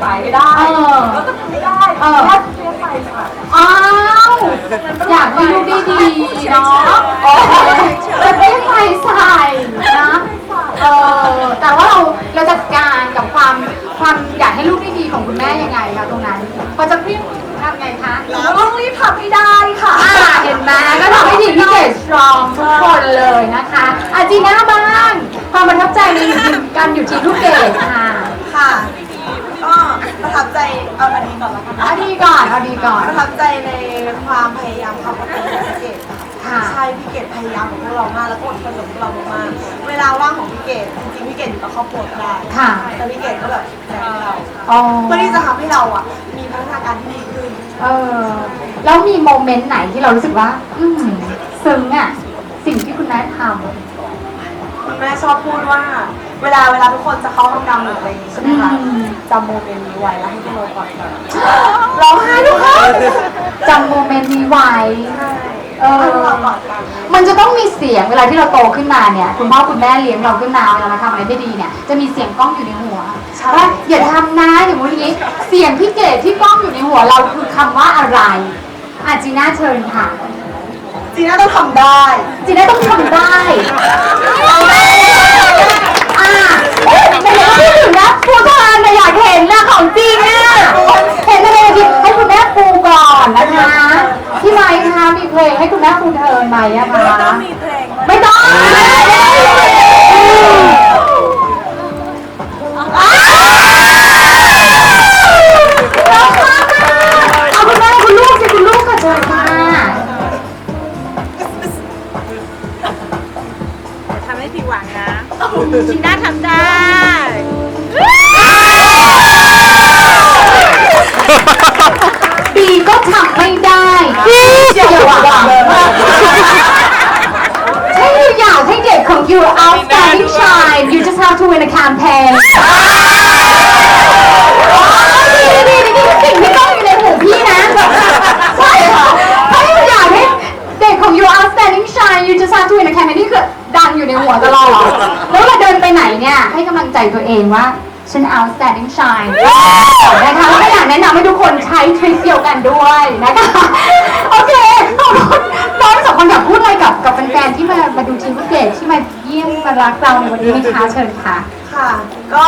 สตรีทสดใสให้ได้เออแล้วก็ทำไม่ได้เออแค่เสียไปค่ะอ้าวอยากมีลูกดีๆเนาะจะไม่ไฟใส่นะเออแต่ว่าเราเราจัดการกับความความอยากให้ลูกดีๆของคุณแม่ยังไงคะตรงนั้นพอจะพริ้งทำไงคะเราต้องรีบทำให้ได้ค่ะ อ่าเห็นไหมก็ทำให้ทีมพี่เกดสตรองทุกคนเลยนะคะอาจีน่าบ้างความประทับใจในการอยู่ทีมลูกเกดค่ะ ค่ะก็ประ ทับใจเอาอันนี้ก่อนแล้วกันเอาดีก่อนเอาดีก่อน ประทับใจในความพยายามความอดทนของพี่เกดค่ะ ใช่พี่เกดพยายามของพวกเรามากแล้วก็อดทนกับพวกเรามากๆเวลาว่างของพี่เกดจริงๆพี่เกดอยู่กับครอบครัวก็ได้ค่ะ แต่พี่เกดก็แบบแบ่งให้เราอ๋อเพื่อที่จะทำให้เราอะมีพัฒนาการที่ดีขึ้น เออแล้วมีโมเมนต์ไหนที่เรารู้สึกว่า อืมซึ้งอะ สิ่งที่คุณแม่ทคุณแม่ชอบพูดว่า เวลาเวลาทุกคนจะเข้าห้องน้ำหรืออะไรอย่างงี้ใช่ไหมคะจำโมเมนต์นี้ไว้แล้วให้พี่โมก่อนค่ะร้องไห้ทุกคนำจำโมเมนต์นี้ไว้ใช่เออให้พวกเรากอดกันมันจะต้องมีเสียงเวลาที่เราโตขึ้นมาเนี่ยคุณพ่อคุณแม่เลี้ยงเราขึ้นมาเวลาเราทำอะไรไม่ดีเนี่ยจะมีเสียงกล้องอยู่ในหัวว่าอย่าทำนะอย่างนี้ เสียงพี่เกดที่กล้องอยู่ในหัวเราคือคำว่าอะไรอาจีน่าเชิญค่ะจีน่าต้องทำได้จีน่าต้องทำได้ อ่าเอ๊ะไหนๆก็พูดถึงนะผู้ทานแต่อยากเห็นนะของจริงอะเห็นอะไรดีให้คุณแม่ปูก่อนนะคะพี่ไม้คะมีเพลงให้คุณแม่ปูเทิร์นไหมอะคะต้องมีเพลงไม่ต้อง have to win a campaign ดีดีดีนี่คือสิ่งที่ต้องอยู่ในหูพี่นะ ใช่ค่ะถ้าอยู่อยากให้เด็กของ you outstanding shine you just have to win a campaign นี่คือดังอยู่ในหัวตลอดแล้วเราเดินไปไหนเนี่ย ให้กำลังใจตัวเองว่า ฉัน outstanding shine นะคะแล้วก็อยากแนะนำให้ทุกคนใช้ทริคเดียวกันด้วยนะคะ โอเคขอบคุณน้องสองคนอยากพูดอะไรกับกับแฟนๆที่มามาดูทีมฟุตเกตที่มาเยี่ยมมารักเราในวันนี้นะคะเชิญค่ะ ค่ะ ก็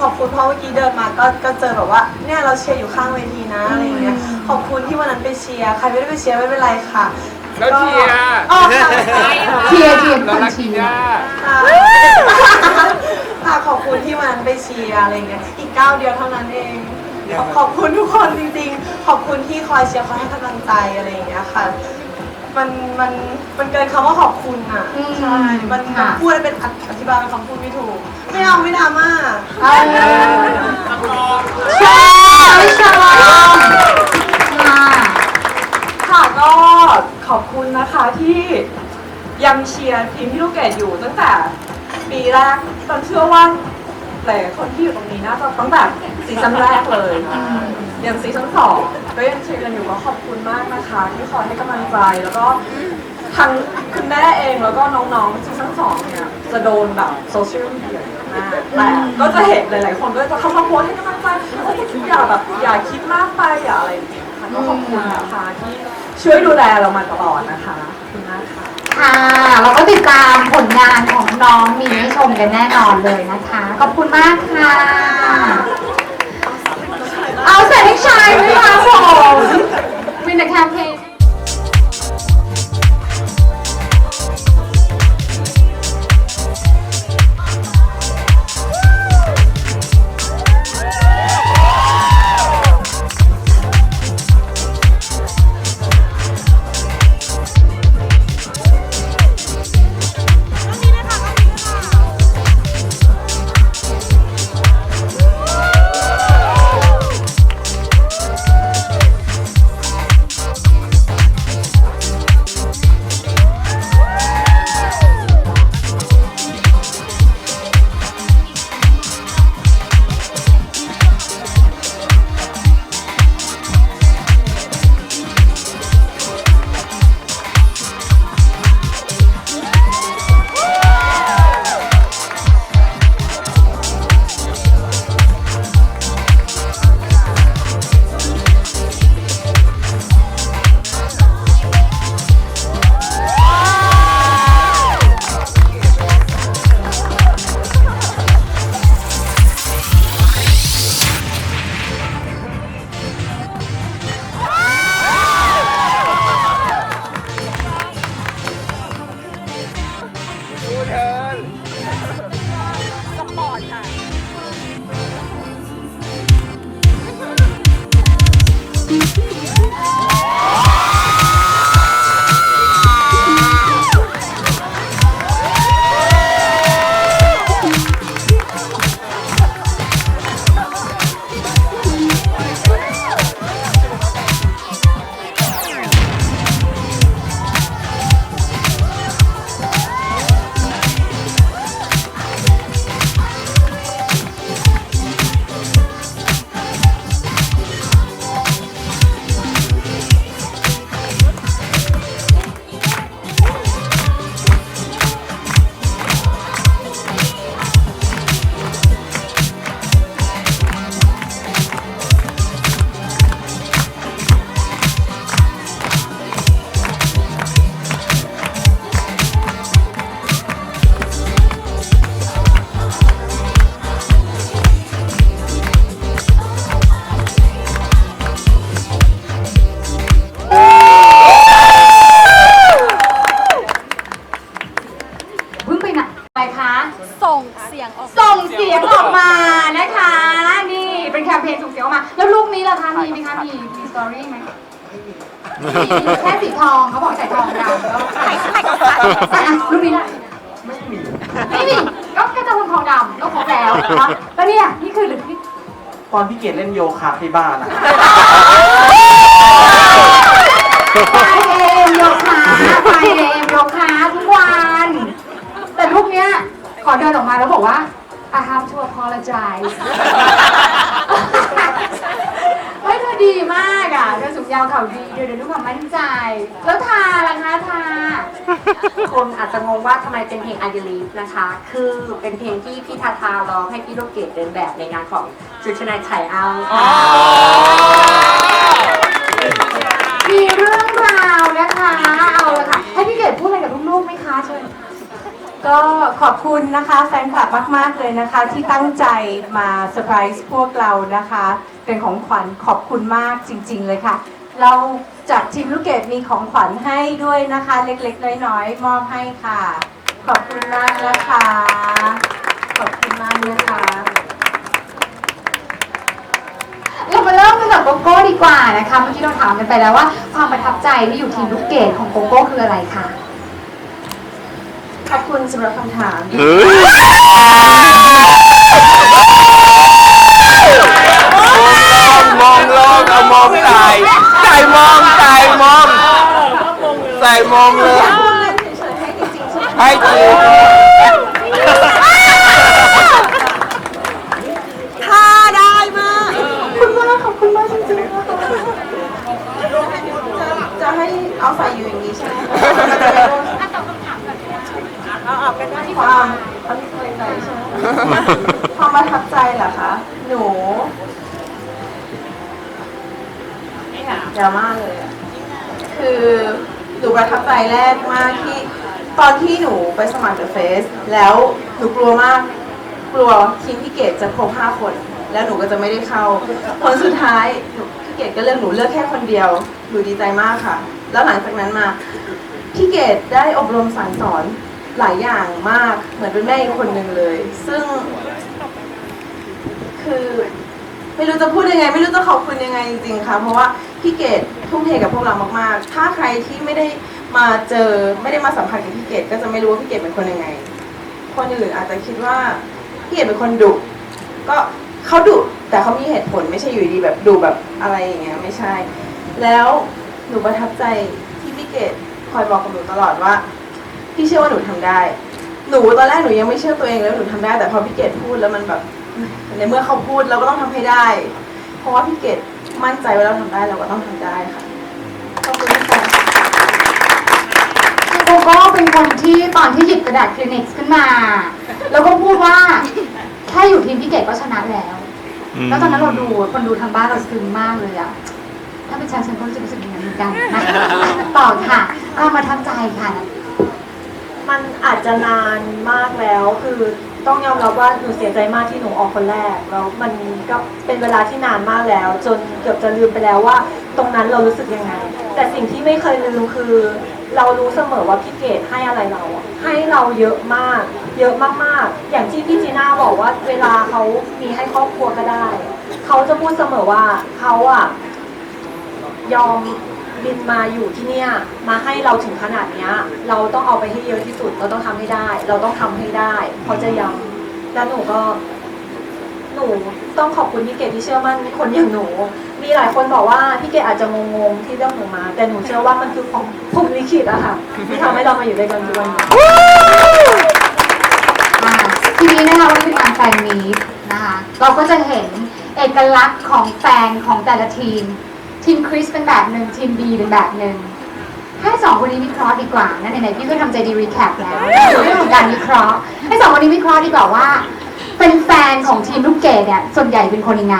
ขอบคุณเพราะเมื่อกี้เดินมาก็ก็เจอแบบว่าเนี่ยเราเชียร์อยู่ข้างเวทีนะอะไรอย่างเงี้ยขอบคุณที่วันนั้นไปเชียร์ใครไม่ได้ไปเชียร์ไม่เป็นไรค่ะแล้วเชียร์อ๋อค่ะเชียร์เชียร์เราคนรักเชีกียน่าร์ค่ะค่ะขอบคุณที่วันนั้นไปเชียร์อะไรอย่างเงี้ยอีกก้าวเดียวเท่านั้นเองขอบขอบคุณทุกคนจริงๆ ขอบคุณที่คอยเชียร์คอยให้กำลังใจอะไรอย่างเงี้ยค่ะ มันมันมันเกินคำว่าขอบคุณอะใช่มันมันพูดได้เป็นอธิบายเป็นคำพูดไม่ถูก ไม่เอาไม่ดราม่าเออใช่ใช่ค่ะค่ะก็ขอบคุณนะคะที่ยังเชียร์ทีมพี่ลูกเกดอยู่ตั้งแต่ปีแรกตอนเชื่อว่าหลายๆคนที่อยู่ตรงนี้น่าจะตั้งแต่ซีซั่นแรกเลย อย่างซีซั่นสองก็ยังเชียร์กันอยู่ก็ขอบคุณมากนะคะ ที่คอยให้กำลังใจแล้วก็ทั้งคุณแม่เองแล้วก็น้องๆซีซั่นสองเนี่ยจะโดนแบบโซเชียลมีเดียมากแต่ก็จะเห็นหลายๆคนก็จะเข้ามาโพสให้กำลังใจเอ้ยอย่าแบบอย่าคิดมากไปอย่าอะไรอย่างเงี้ยค่ะก็ขอบคุณนะคะที่ช่วยดูแลเรามาตลอดนะคะขอบคุณมากค่ะค่ะเราก็ติดตามผลงานของน้องมีให้ชมกันแน่นอนเลยนะคะ ขอบคุณมากค่ะ เอาเสร็จให้ชายไหมคะผมวินเดอร์แคมเปญ แค่สีทองเขาบอกใส่ทองดำก็ใส่ใส่กับใส่อะรูปนี้ละไม่มีไม่มีก็แค่จะทองดำก็ครบแล้วนะแล้วเนี่ยนี่คือหรือพี่ตอนพี่เกดเล่นโยคะที่บ้านอะไปเองโยคะไปเองโยคะทุกวัน แต่รูปเนี้ยขอเดินออกมาแล้วบอกว่า I have to apologize เฮ้ยเธอ ดีมากอะเธอสูงยาวเข่าดีเดี๋ยวเดี๋ยวดูความมั่นใจ แล้วทาล่ะคะทา คนอาจจะงงว่าทำไมเป็นเพลง I Believe นะคะ คือเป็นเพลงที่พี่ทาทาร้องให้พี่ลูกเกดเดินแบบในงานของจุดชนายไฉเอาค่ะมีเรื่องราวนะคะ เอาละค่ะ ให้พี่เกดพูดอะไรกับลูกๆไหมคะเชิญ ก็ขอบคุณนะคะแฟนคลับมาก ๆ เลยนะคะ ที่ตั้งใจมาเซอร์ไพรส์พวกเรานะคะ เป็นของขวัญขอบคุณมากจริง ๆ เลยค่ะ เราจากทีมลูกเกดมีของขวัญให้ด้วยนะคะ เล็กๆ น้อยๆ มอบให้ค่ะ ขอบคุณมากนะคะ ขอบคุณมากนะคะเรามาเริ่มกันกับโกโก้ดีกว่านะคะเมื่อกี้เราถามกันไปแล้วว่า ความประทับใจที่อยู่ทีมลูกเกดของโกโก้คืออะไรคะ ขอบคุณสำหรับคำถามมองโลกเอามองใจใจมองใจมองใจมองเลยให้จริง ท่าได้มาก ขอบคุณมาก ขอบคุณมากจริงๆนะคะจะจะให้เอาใส่อยู่อย่างนี้ใช่ไหมเอาออกกันได้ ความความเคยใจใช่ไหมความประทับใจเหรอคะ หนูดราม่าเลยอะคือหนูประทับใจแรกมากที่ ตอนที่หนูไปสมัครเดอะเฟสแล้วหนูกลัวมาก กลัวทีมพี่เกดจะครบห้าคน แล้วหนูก็จะไม่ได้เข้าผลสุดท้ายหนูพี่เกดก็เลือกหนูเลือกแค่คนเดียว หนูดีใจมากค่ะ แล้วหลังจากนั้นมาพี่เกดได้อบรมสั่งสอน หลายอย่างมากเหมือนเป็นแม่อีกคนหนึ่งเลย ซึ่ง คือไม่รู้จะพูดยังไง ไม่รู้จะขอบคุณยังไงจริงๆค่ะเพราะว่าพี่เกดทุ่มเทกับพวกเรามากๆ ถ้าใครที่ไม่ได้มาเจอไม่ได้มาสัมผัสกับพี่เกดก็จะไม่รู้ว่าพี่เกดเป็นคนยังไง คนอื่นอาจจะคิดว่าพี่เอกเป็นคนดุก็เขาดุแต่เขามีเหตุผลไม่ใช่อยู่ดีแบบดุแบบอะไรอย่างเงี้ยไม่ใช่ แล้วหนูประทับใจที่พี่เกดคอยบอกกับหนูตลอดว่า พี่เชื่อว่าหนูทำได้ หนูตอนแรกหนูยังไม่เชื่อตัวเองแล้วาหนูทำได้ แต่พอพี่เกดพูดแล้วมันแบบในเมื่อเขาพูดเราก็ต้องทำให้ได้ เพราะว่าพี่เกดมั่นใจว่าเราทำได้เราก็ต้องทำได้ค่ะขอบคุณค่ะโกโก้เป็นคนที่ตอนที่หยิบกระดาษคลินิกขึ้นมา แล้วก็พูดว่าแค่อยู่ทีมพี่เกดก็ชนะแล้ว แล้วตอนนั้นเราดูคนดูทางบ้านเราซึ้งมากเลยอะถ้าเป็นฉันฉันก็รู้สึกรู้สึกอย่างนั้นเหมือนกันนะต่อค่ะก็มาทับใจค่ะ มันอาจจะนานมากแล้ว คือต้องยอมรับว่าหนูเสียใจมากที่หนูออกคนแรกแล้วมันก็เป็นเวลาที่นานมากแล้ว จนเกือบจะลืมไปแล้วว่า ตรงนั้นเรารู้สึกยังไง แต่สิ่งที่ไม่เคยลืมคือ เรารู้เสมอว่าพี่เกดให้อะไรเราอะให้เราเยอะมาก เยอะมากๆ อย่างที่พี่จีน่าบอกว่า เวลาเขามีให้ครอบครัวก็ได้ เขาจะพูดเสมอว่าเขาอะยอม บินมาอยู่ที่เนี่ยมาให้เราถึงขนาดเนี้ย เราต้องเอาไปให้เยอะที่สุด เราต้องทำให้ได้ เราต้องทำให้ได้เขาจะย้ำแล้วหนูก็ หนูต้องขอบคุณพี่เกดที่เชื่อมั่นคนอย่างหนู มีหลายคนบอกว่าพี่เกดอาจจะงงๆที่เรื่องหนูมา แต่หนูเชื่อว่ามันคือของภูมิลิขิตอะค่ะที่ทำให้เรามาอยู่ด้วยกันทุกวันนี้ทีนี้นะคะวันนี้เป็นงานแฟนมีนะคะเราก็จะเห็นเอกลักษณ์ของแฟนของแต่ละทีม ทีมคริสเป็นแบบหนึ่งทีมบีเป็นแบบหนึ่งให้สองคนนี้วิเคราะห์ดีกว่านะไหนๆพี่ก็ทำใจดีรีแคปแล้วเรื่องของการวิเคราะห์ ให้สองคนนี้วิเคราะห์ดีกว่าว่า เป็นแฟนของทีมลูกเกดเนี่ยส่วนใหญ่เป็นคนยังไง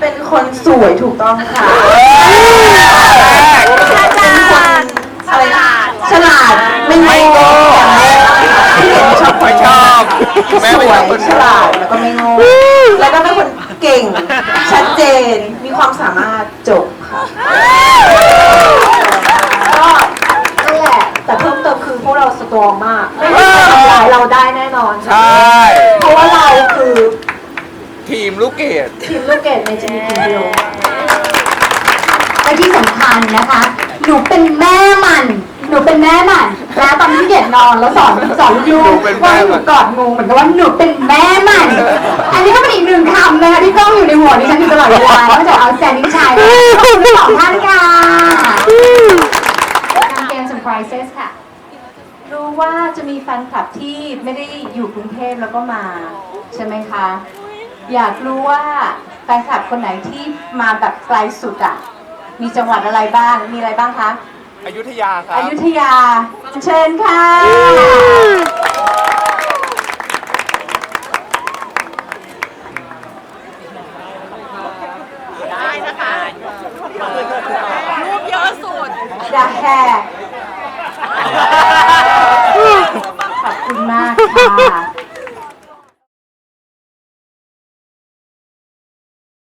เป็นคนสวยถูกต้องค่ะเป็นคนอะไรนะฉลาดไม่โง่อย่างแรกที่เห็นชอบคนไม่ชอบแม่สไม่วชอยบคนฉลาดแล้วก็ไม่โง่แล้วก็เป็นคนเก่ง ชัดเจนมี ความสามารถจบค่ะก็นั่นแหละ แต่เพิ่มเติมคือพวกเราสตรองมาก ไม่มีใครทำลายเราได้แน่นอนใช่ เพราะว่าเราคือ ทีมลูกเกด ทีมลูกเกดในจีนีทีเดียว และที่สำคัญนะคะ หนูเป็นแม่มัน หนูเป็นแม่มันนะตอนที่พี่เกนอนแล้วสอนสอนลูหนูกเป็นว่าให้หนูกอดงูเหมือนกับว่าหนูเป็นแม่มัน อันนี้ก็เป็นอีกหนึ่งคำนะคะที่กล้องอยู่ในหัวดิฉันอยู่ตลอดเวลานอกจาก outstanding ชายขอบคุณทั้งสองท่านค่ะการเกม surprises ค่ะ รู้ว่าจะมีแฟนคลับที่ไม่ได้อยู่กรุงเทพแล้วก็มาใช่ไหมคะ อยากรู้ว่าแฟนคลับคนไหนที่มาแบบไกลสุดอะ มีจังหวัดอะไรบ้าง มีอะไรบ้างคะ อยุธยาครัอบยุธยา เชิญค่ะ